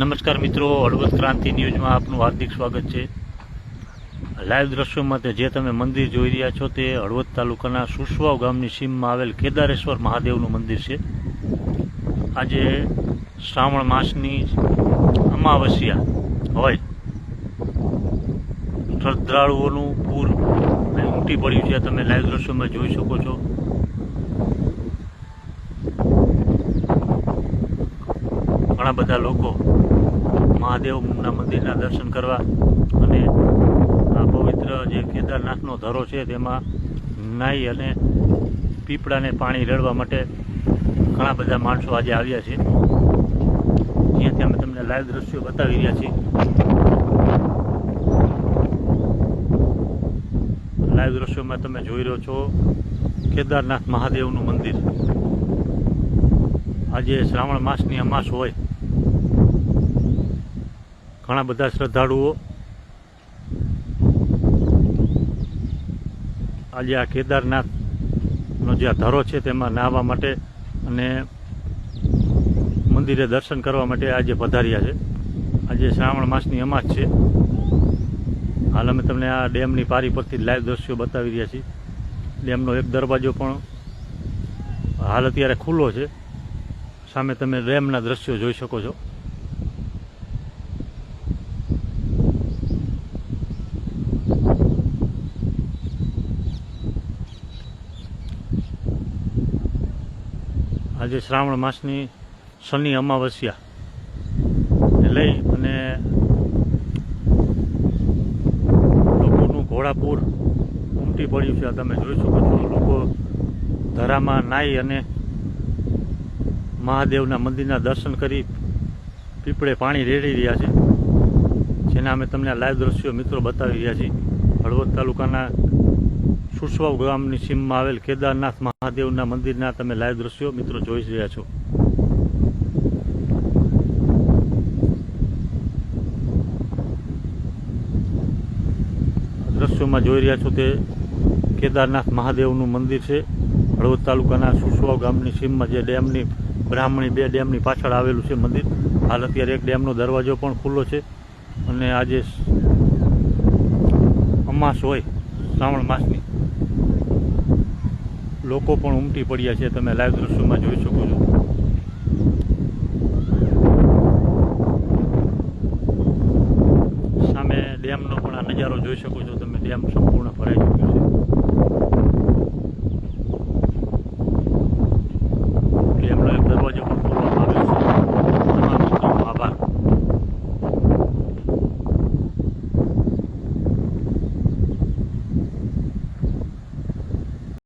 નમસ્કાર મિત્રો, હળવદ ક્રાંતિ ન્યૂઝમાં આપનું હાર્દિક સ્વાગત છે. લાઈવ દ્રશ્યોમાં તે જે તમે મંદિર જોઈ રહ્યા છો તે હળવદ તાલુકાના સુસવાવ ગામની સીમમાં આવેલ કેદારેશ્વર મહાદેવનું મંદિર છે. આજે શ્રાવણ માસની અમાવસ્યા હોય. શ્રદ્ધાળુઓનું પૂર ઉમટી પડ્યું છે તમે લાઈવ દ્રશ્યોમાં જોઈ શકો છો. ઘણા બધા લોકો મહાદેવના મંદિરના દર્શન કરવા અને આ પવિત્ર જે કેદારનાથનો ધરો છે તેમાં નાહી અને પીપળાને પાણી રેડવા માટે ઘણા બધા માણસો આજે આવ્યા છે. જ્યાંથી અમે તમને લાઈવ દ્રશ્યો બતાવી રહ્યા છીએ. લાઈવ દ્રશ્યોમાં તમે જોઈ રહ્યો છો કેદારનાથ મહાદેવનું મંદિર. આજે શ્રાવણ માસની અમાસ હોય. ઘણા બધા શ્રદ્ધાળુઓ આજે આ કેદારનાથનો જે આ ધરો છે તેમાં નાહવા માટે અને મંદિરે દર્શન કરવા માટે આજે પધાર્યા છે. આજે શ્રાવણ માસની અમાસ છે. હાલ અમે તમને આ ડેમની પારી પરથી લાઈવ દ્રશ્યો બતાવી રહ્યા છીએ. ડેમનો એક દરવાજો પણ હાલ અત્યારે ખુલ્લો છે. સામે તમે ડેમના દ્રશ્યો જોઈ શકો છો. આજે શ્રાવણ માસની શનિ અમાવસ્યા. લઈ અને લોકોનું ઘોડાપૂર ઉમટી પડ્યું છે. તમે જોઈ શકો છો, લોકો ધરામાં નાહી અને મહાદેવના મંદિરના દર્શન કરી પીપળે પાણી રેડી રહ્યા છે. જેના અમે તમને લાઈવ દ્રશ્યો મિત્રો બતાવી રહ્યા છીએ. હળવદ તાલુકાના સુસવાવ ગામની સીમમાં આવેલ કેદારનાથ મહાદેવના મંદિરના તમે લાઈવ દ્રશ્યો મિત્રો જોઈ રહ્યા છો. દ્રશ્યોમાં જોઈ રહ્યા છો તે કેદારનાથ મહાદેવનું મંદિર છે. હળવદ તાલુકાના સુસવાવ ગામની સીમમાં જે ડેમની, બ્રાહ્મણી બે ડેમની પાછળ આવેલું છે મંદિર. હાલ અત્યારે એક ડેમનો દરવાજો પણ ખુલ્લો છે અને આજે અમાસ હોય શ્રાવણ માસની. લોકો પણ ઉમટી પડ્યા છે, તમે લાઈવ દ્રશ્યોમાં જોઈ શકો છો. સામે ડેમનો પણ આ નજારો જોઈ શકો છો તમે, ડેમ સંપૂર્ણ ભરાઈ ચૂક્યો છે.